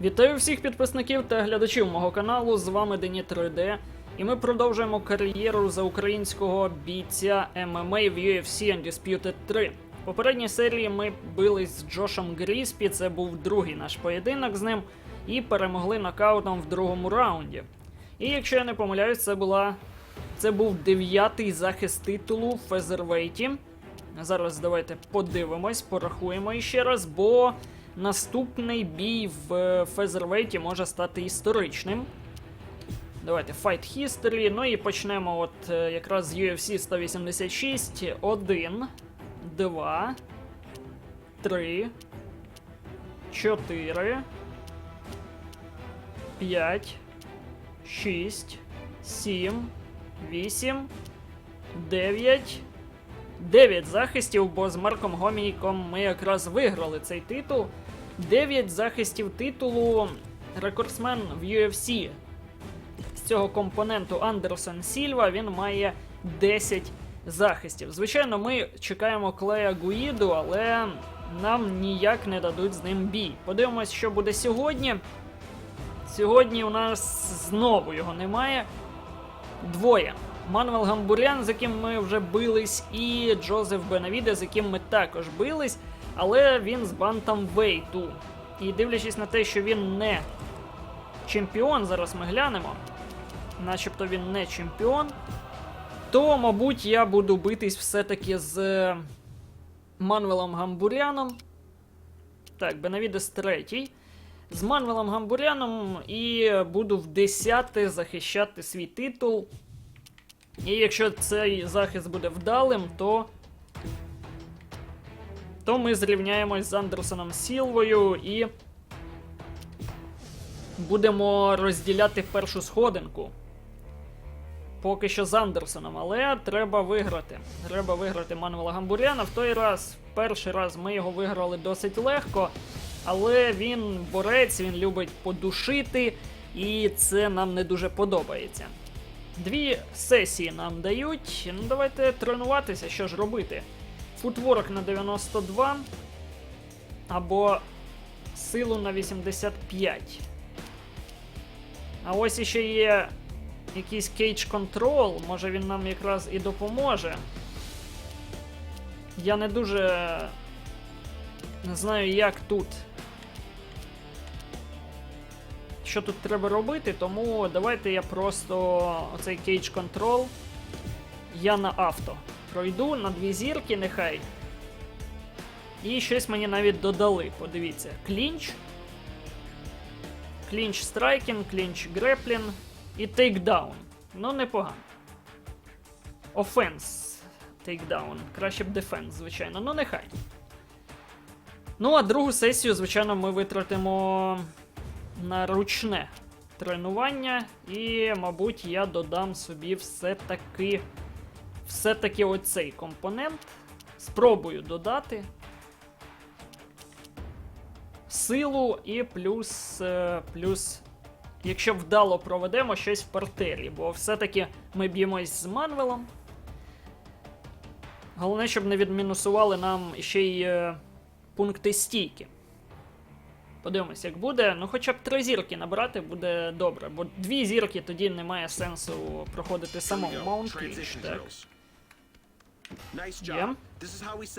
Вітаю всіх підписників та глядачів мого каналу. З вами Дені 3D. І ми продовжуємо кар'єру за українського бійця MMA в UFC Undisputed 3. В попередній серії ми бились з Джошем Гріспі, це був другий наш поєдинок з ним, і перемогли нокаутом в другому раунді. І якщо я не помиляюсь, це була. Це був дев'ятий захист титулу в Фезервейті. Зараз давайте подивимось, порахуємо іще раз, бо наступний бій в е, Фезервейті може стати історичним. Давайте Fight History. Ну і почнемо от е, якраз з UFC 186. 1, 2, 3, 4, 5, 6, 7, 8, 9. 9 захистів, бо з Марком Гомініком ми якраз виграли цей титул. 9 захистів титулу рекордсмен в UFC. З цього компоненту Андерсон Сільва він має 10 захистів. Звичайно, ми чекаємо Клея Гуїду, але нам ніяк не дадуть з ним бій. Подивимось, що буде сьогодні. Сьогодні у нас знову його немає. Двоє. Манвел Гамбурян, з яким ми вже бились, і Джозеф Бенавіде, з яким ми також бились, але він з бантом Вейту. І дивлячись на те, що він не чемпіон, зараз ми глянемо, начебто він не чемпіон, то, мабуть, я буду битись все-таки з е, Манвелом Гамбуряном. Так, Бенавідес третій. З Манвелом Гамбуряном і буду в десяте захищати свій титул. І якщо цей захист буде вдалим, то. То ми зрівняємось з Андерсоном Сілвою і. Будемо розділяти першу сходинку. Поки що з Андерсоном, але треба виграти. Треба виграти Манвела Гамбуряна. В той раз, в перший раз ми його виграли досить легко, але він борець, він любить подушити, і це нам не дуже подобається. Дві сесії нам дають. Ну, давайте тренуватися, що ж робити. Футворк на 92 або силу на 85. А ось іще є якийсь кейдж контрол, може він нам якраз і допоможе. Я не дуже не знаю, як тут. Що тут треба робити, тому давайте я просто оцей кейдж контрол. Я на авто. Пройду на дві зірки, нехай. І щось мені навіть додали. Подивіться. Клінч. Клінч страйкінг, клінч греплін і тейкдаун. Ну, непогано. Офенс. Тейкдаун. Краще б дефенс, звичайно. Ну, нехай. Ну, а другу сесію, звичайно, ми витратимо на ручне тренування. І, мабуть, я додам собі все-таки. Все-таки оцей компонент. Спробую додати. Силу і плюс. е, плюс. Якщо вдало проведемо щось в партері, бо все-таки ми б'ємось з Манвелом. Головне, щоб не відмінусували нам ще й е, пункти стійки. Подивимось, як буде. Ну, хоча б три зірки набрати буде добре, бо дві зірки тоді немає сенсу проходити самому Маунт Клінч. Так. Yeah.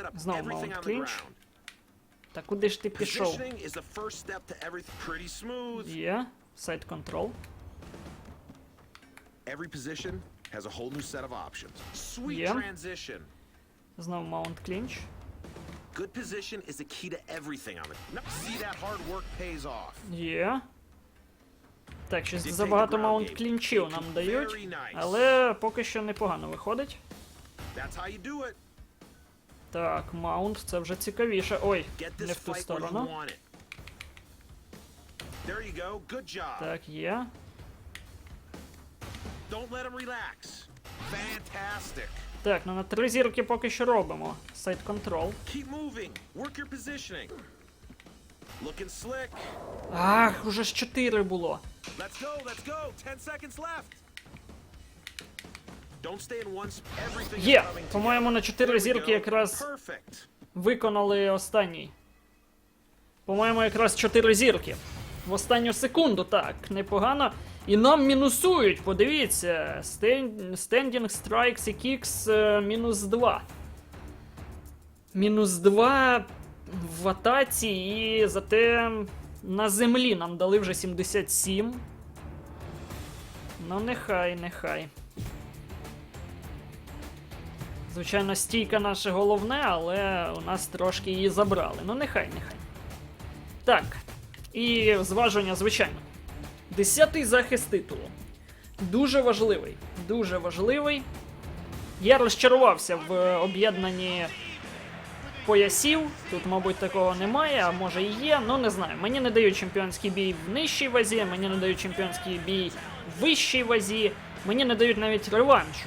up Знову the ground. Та куди ж ти пішов? Є. Сайт контрол. Yeah. transition. Знову Маунт Клінч. Good position is the key to everything on the. See that hard work pays off. Є. Так, щось забагато маунт клінчів нам дають. Але поки що непогано виходить. That's how you do it. Так, маунт, це вже цікавіше. Ой, не в ту сторону. There you go. Good job. Так, є. Don't let him relax. Fantastic. Так, ну на три зірки поки що робимо. Сайт контрол. Keep moving. Work your positioning. Looking slick. Ах, уже ж чотири було. Let's go, let's go. 10 seconds left. Є! По-моєму, на together. чотири There we зірки якраз виконали останній. По-моєму, якраз чотири зірки. в останню секунду. Так, непогано. І нам мінусують, подивіться. Standing Strikes і Kicks е, мінус 2. Мінус 2 в атаці, і зате на землі нам дали вже 77. Ну, нехай, нехай. Звичайно, стійка наше головне, але у нас трошки її забрали. Ну, нехай, нехай. Так. І зважування, звичайно. Десятий захист титулу. Дуже важливий. Дуже важливий. Я розчарувався в об'єднанні поясів. Тут, мабуть, такого немає, а може і є. Ну не знаю. Мені не дають чемпіонський бій в нижчій вазі, мені не дають чемпіонський бій в вищій вазі, мені не дають навіть реваншу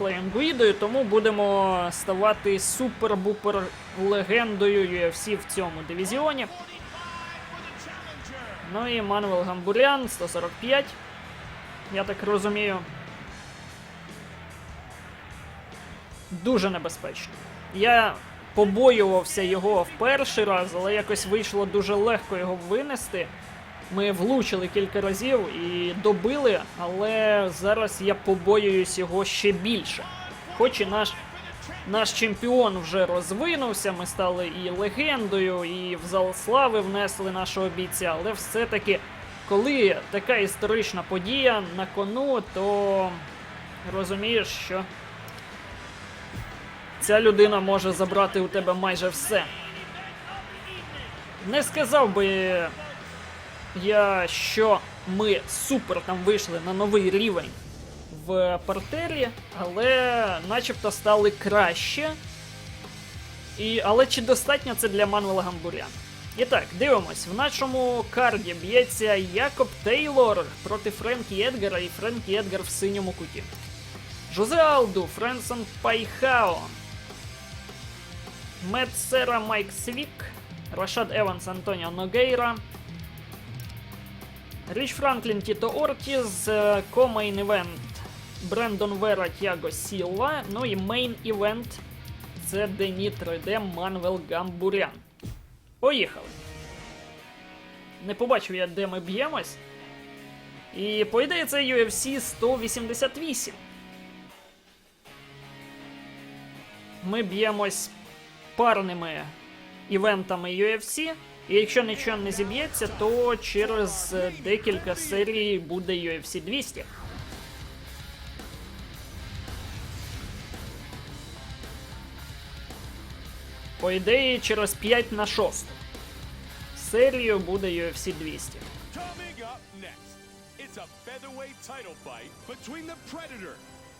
Клеєм тому будемо ставати супер-бупер легендою UFC в цьому дивізіоні. Ну і Мануел Гамбурян 145. Я так розумію. Дуже небезпечно. Я побоювався його в перший раз, але якось вийшло дуже легко його винести. Ми влучили кілька разів і добили, але зараз я побоююсь його ще більше. Хоч і наш, наш чемпіон вже розвинувся, ми стали і легендою, і в зал слави внесли нашого бійця, але все-таки, коли така історична подія на кону, то розумієш, що ця людина може забрати у тебе майже все. Не сказав би що ми супер там вийшли на новий рівень в партері, але начебто стали краще. І, але чи достатньо це для Манвела Гамбуряна? І так, дивимось. В нашому карді б'ється Якоб Тейлор проти Френкі Едгара і Френкі Едгар в синьому куті. Жозе Алду, Френсон Пайхао, Мед Сера Майк Свік, Рашад Еванс Антоніо Ногейра, Річ Франклін Тіто Ортіз, комейн івент Брендон Вера Тяго Сілва, ну і мейн івент це Дені 3D Манвел Гамбурян. Поїхали. Не побачив я, де ми б'ємось. І по ідеї це UFC 188. Ми б'ємось парними івентами UFC. І якщо нічого не зіб'ється, то через е, декілька серій буде UFC 200. По ідеї, через 5 на 6. Серію буде UFC 200. Coming up next, it's a featherweight title fight between the Predator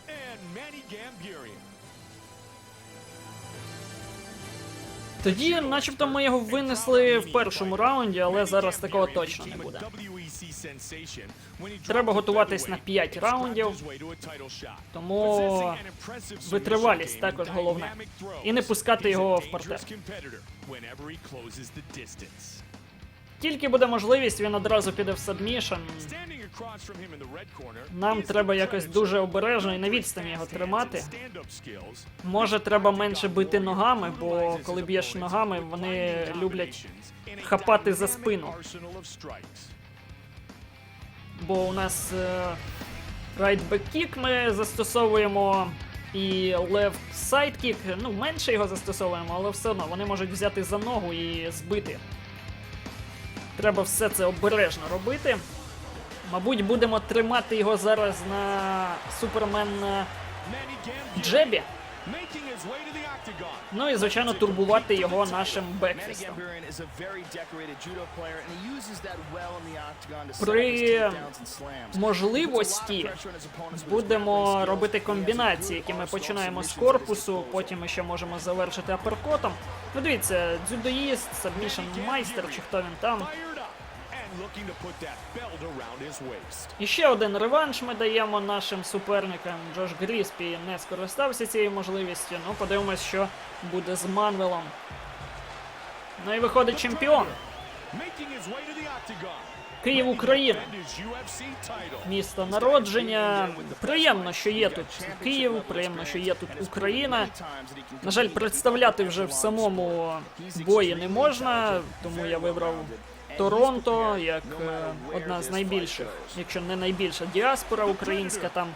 and Manny Gamburian. Тоді, начебто, ми його винесли в першому раунді, але зараз такого точно не буде. Треба готуватись на 5 раундів, Тому витривалість також головне. І не пускати його в партер. Тільки буде можливість, він одразу піде в сабмішн. Нам треба якось дуже обережно і на відстані його тримати. Може, треба менше бити ногами, бо коли б'єш ногами, вони люблять хапати за спину. Бо у нас right kick ми застосовуємо і side kick, ну менше його застосовуємо, але все одно вони можуть взяти за ногу і збити. Треба все це обережно робити. Мабуть, будемо тримати його зараз на Супермен е, Джебі. Ну і звичайно турбувати його нашим бекфістом. При можливості будемо робити комбінації, які ми починаємо з корпусу, потім ми ще можемо завершити аперкотом. Ну дивіться, дзюдоїст, сабмішн майстер, чи хто він там. І ще один реванш ми даємо нашим суперникам. Джош Гріспі не скористався цією можливістю. Ну, подивимось, що буде з Манвелом. Ну і виходить чемпіон. Київ, Україна. Місто народження. Приємно, що є тут Київ, приємно, що є тут Україна. На жаль, представляти вже в самому бої не можна, тому я вибрав Торонто, як е, одна з найбільших, якщо не найбільша діаспора українська там.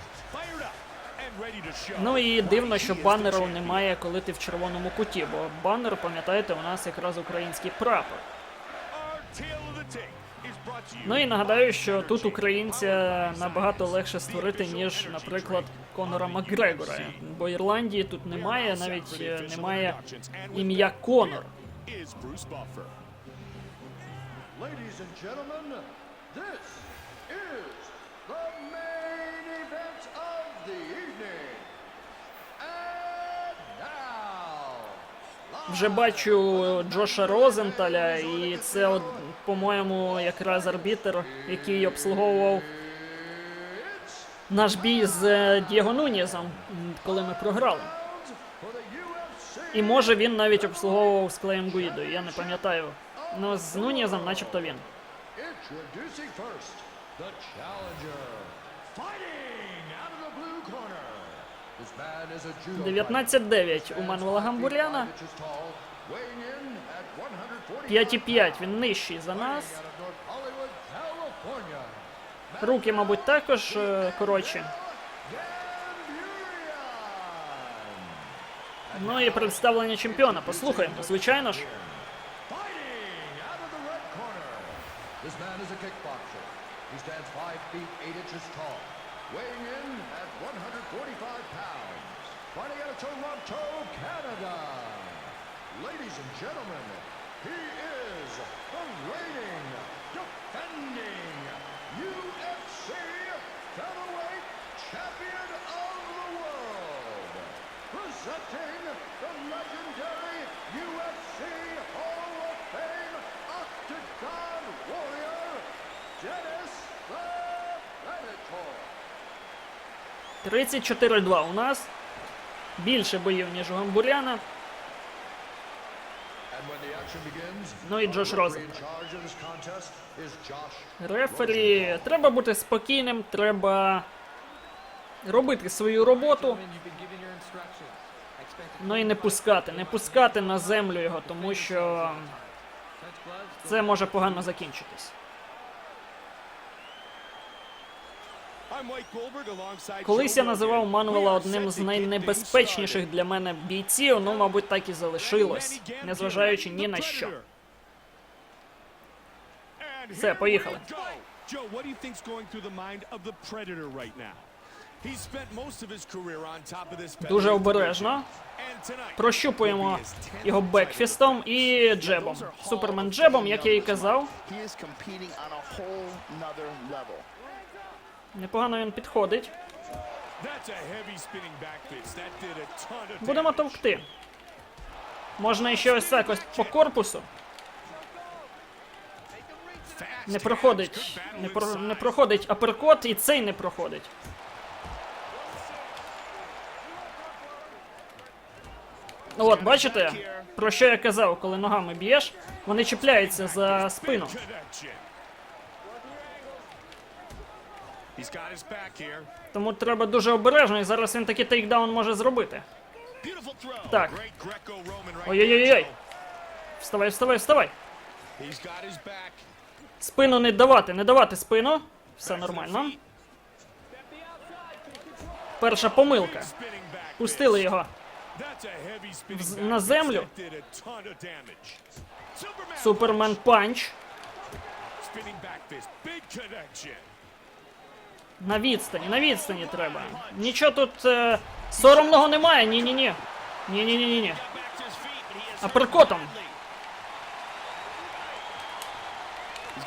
Ну і дивно, що банеру немає, коли ти в червоному куті, бо банер, пам'ятаєте, у нас якраз український прапор. Ну і нагадаю, що тут українця набагато легше створити, ніж, наприклад, Конора Макгрегора. Бо Ірландії тут немає, навіть е, немає ім'я Конор. Ladies and gentlemen, this is the main event of the evening. Вже бачу Джоша Розенталя, і це, по-моєму, якраз арбітер, який обслуговував наш бій з е, Дієго Нунєзом, коли ми програли. І може він навіть обслуговував з Клеєм Гуїдою, я не пам'ятаю. Ну, з Нунєзом начебто він. judo 19-9 у Мануела Гамбуряна. inches tall, weighing in at 140 5,5 він нижчий за нас. Руки, мабуть, також е, коротші. Ну і представлення чемпіона. Послухаємо, звичайно ж. This man is a kickboxer. He stands 5 feet 8 inches tall, weighing in at 145 pounds. Fighting out of Toronto, Canada. Ladies and gentlemen, he is the reigning, defending UFC featherweight champion of the world. Presenting the legendary UFC Hall of Fame Octagon 34-2 у нас. Більше боїв, ніж у Гамбуряна. Ну і Джош Розен. Рефері, треба бути спокійним, треба робити свою роботу. Ну і не пускати, не пускати на землю його, тому що це може погано закінчитись. Колись я називав are одним з найнебезпечніших для мене бійців, ну, мабуть, так і залишилось, незважаючи ні на що. Все, поїхали. Joe, what Дуже обережно. Прощупуємо will be his 10th його бекфістом і джебом. Супермен джебом, як я і казав. Непогано він підходить. Будемо товкти. Можна ще ось так ось по корпусу. Не проходить. Не, про, не проходить аперкот, і цей не проходить. Ну От, бачите, про що я казав, коли ногами б'єш, вони чіпляються за спину. Тому треба дуже обережно, і зараз він такий тейкдаун може зробити. Так. Ой-ой-ой-ой. Вставай, вставай, вставай. Спину не давати, не давати спину. Все нормально. Перша помилка. Пустили його. На землю. Супермен панч. На відстані, на відстані треба. Нічого тут е, соромного немає. Ні-ні-ні. Ні-ні-ні-ні. Is Аперкотом.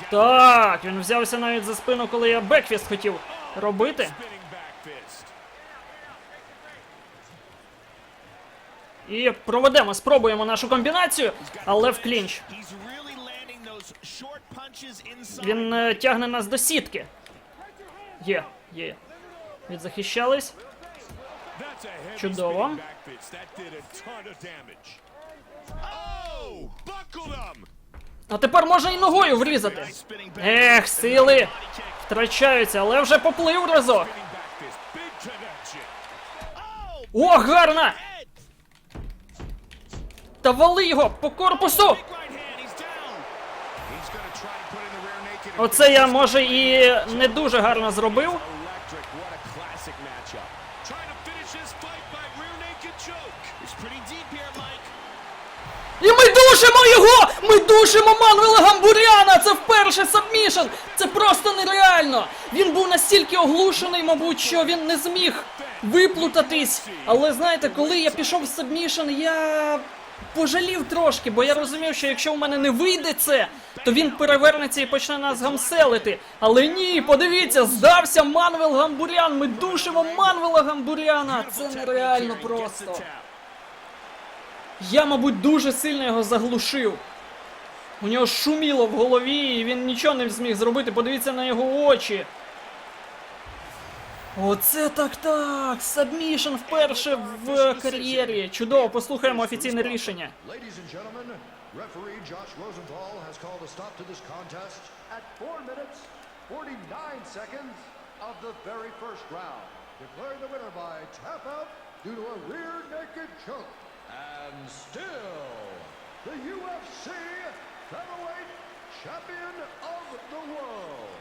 Так, він взявся навіть за спину, коли я бекфіст хотів робити. І проведемо, спробуємо нашу комбінацію, але в клінч. Він е, тягне нас до сітки. Є, є. Відзахищались. Чудово. А тепер може і ногою врізати. Ех, сили втрачаються, але вже поплив разок. О, гарно! Та вали його по корпусу! right hand. He's down. He's gonna try to put in the rear naked. and Оце я може і не дуже гарно зробив. І ми душимо його! Ми душимо Манвела Гамбуряна! Це вперше сабмішн! Це просто нереально! Він був настільки оглушений, мабуть, що він не зміг виплутатись. Але знаєте, коли я пішов в сабмішн, я пожалів трошки, бо я розумів, що якщо в мене не вийде це, то він перевернеться і почне нас гамселити. Але ні, подивіться, здався Манвел Гамбурян! Ми душимо Манвела Гамбуряна! Це нереально просто. Я, мабуть, дуже сильно його заглушив. У нього шуміло в голові, і він нічого не зміг зробити. Подивіться на його очі. Оце так так! Сабмішн вперше в кар'єрі. Чудово, послухаємо офіційне рішення. Ladies and gentlemen, referee Josh Rosenthal has called a stop to this contest at 4 minutes, 49 seconds of the very first round, declaring the winner by tap out due to a rear naked choke. And still, the UFC featherweight champion of the world,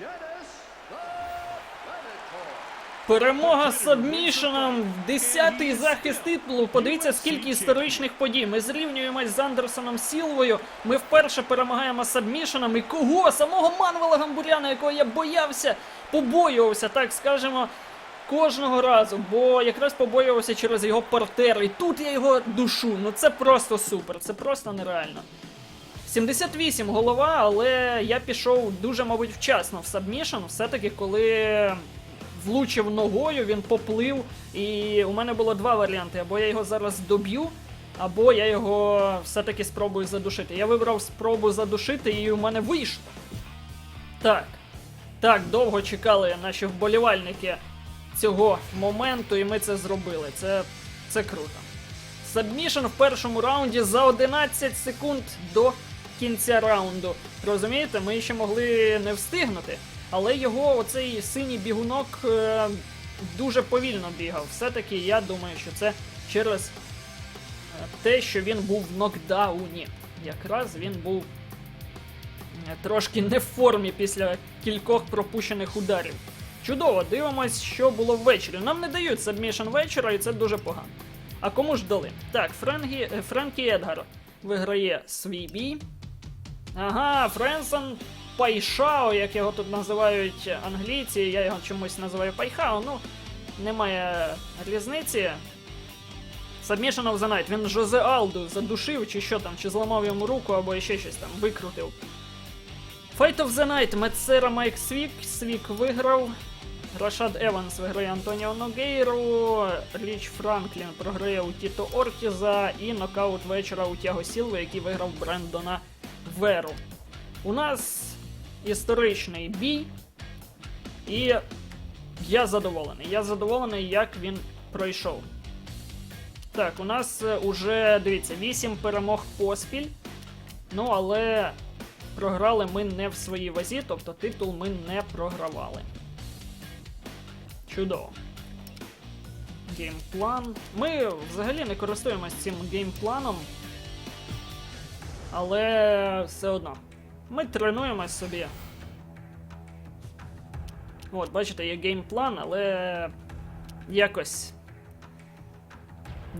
Dennis the Predator. Перемога з сабмішеном, десятий захист титулу. Подивіться, скільки історичних подій. Ми зрівнюємось з Андерсоном Сілвою. Ми вперше перемагаємо сабмішеном. І кого? Самого Манвела Гамбуряна, якого я боявся, побоювався, так скажемо, кожного разу. Бо якраз побоювався через його партер. І тут я його душу. Ну це просто супер, це просто нереально. 78 голова, але я пішов дуже, мабуть, вчасно в сабмішн. Все-таки, коли влучив ногою, він поплив. І у мене було два варіанти: або я його зараз доб'ю, або я його все-таки спробую задушити. Я вибрав спробу задушити, і у мене вийшло. Так. Так, довго чекали наші вболівальники цього моменту, і ми це зробили. Це, це круто. Сабмішн в першому раунді за 11 секунд до кінця раунду. Розумієте, ми ще могли не встигнути, але його оцей синій бігунок е, дуже повільно бігав. Все-таки я думаю, що це через е, те, що він був в нокдауні. Якраз він був е, трошки не в формі після кількох пропущених ударів. Чудово, дивимось, що було ввечері. Нам не дають сабмішн вечора, і це дуже погано. А кому ж дали? Так, е, Френкі Едгар виграє свій бій. Ага, Френсон Пайшао, як його тут називають англійці, я його чомусь називаю Пайхао, ну, немає різниці. Submission of the Night. Він Жозе Алду задушив, чи що там, чи зламав йому руку, або ще щось там викрутив. Fight of the Night. Мецера Майк Свік. Свік виграв. Рашад Еванс виграє Антоніо Ногейру, Річ Франклін програє у Тіто Ортіза і нокаут вечора у Тяго Сілви, який виграв Брендона Веру. У нас історичний бій, і я задоволений. Я задоволений, як він пройшов. Так, у нас е, уже, дивіться, 8 перемог поспіль. Ну, але програли ми не в своїй вазі, тобто титул ми не програвали. Чудово. Геймплан. Ми взагалі не користуємось цим геймпланом. Але все одно. Ми тренуємось собі. От, бачите, є геймплан, але якось.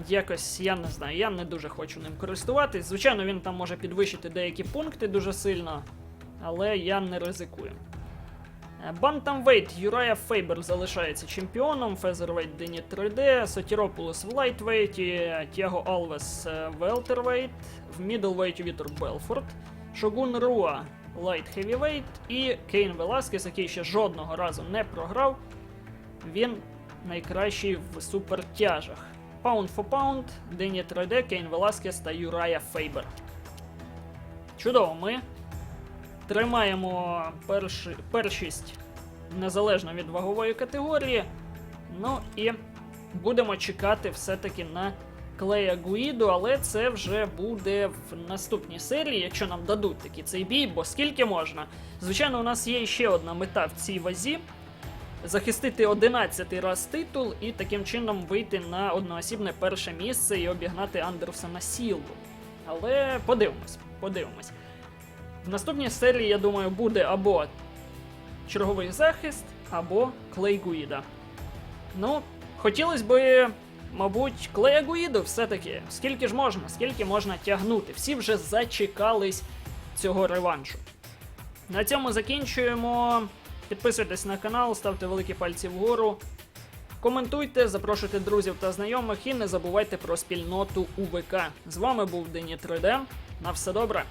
Якось я не знаю, я не дуже хочу ним користуватись. Звичайно, він там може підвищити деякі пункти дуже сильно, але я не ризикую. Бантамвейт Юрая Фейбер залишається чемпіоном, Фезервейт Дені 3D, Сотіропулос в лайтвейті, Тяго Алвес е, Велтервейт, в мідлвейті Вітер Белфорд, Шогун Руа Лайт Хевівейт і Кейн Веласкес, який ще жодного разу не програв. Він найкращий в супертяжах. Pound for Pound, Дені 3D, Кейн Веласкес та Юрая Фейбер. Чудово, ми тримаємо перші, першість незалежно від вагової категорії. Ну і будемо чекати все-таки на Клея Гуїду, але це вже буде в наступній серії, якщо нам дадуть таки цей бій, бо скільки можна. Звичайно, у нас є ще одна мета в цій вазі. Захистити 11-й раз титул і таким чином вийти на одноосібне перше місце і обігнати Андерсона Сілву. Але подивимось, подивимось. В наступній серії, я думаю, буде або черговий захист, або Клей Гуїда. Ну, хотілося би, мабуть, Клея Гуїду все-таки. Скільки ж можна, скільки можна тягнути? Всі вже зачекались цього реваншу. На цьому закінчуємо. Підписуйтесь на канал, ставте великі пальці вгору. Коментуйте, запрошуйте друзів та знайомих і не забувайте про спільноту УВК. З вами був Дені 3D. На все добре.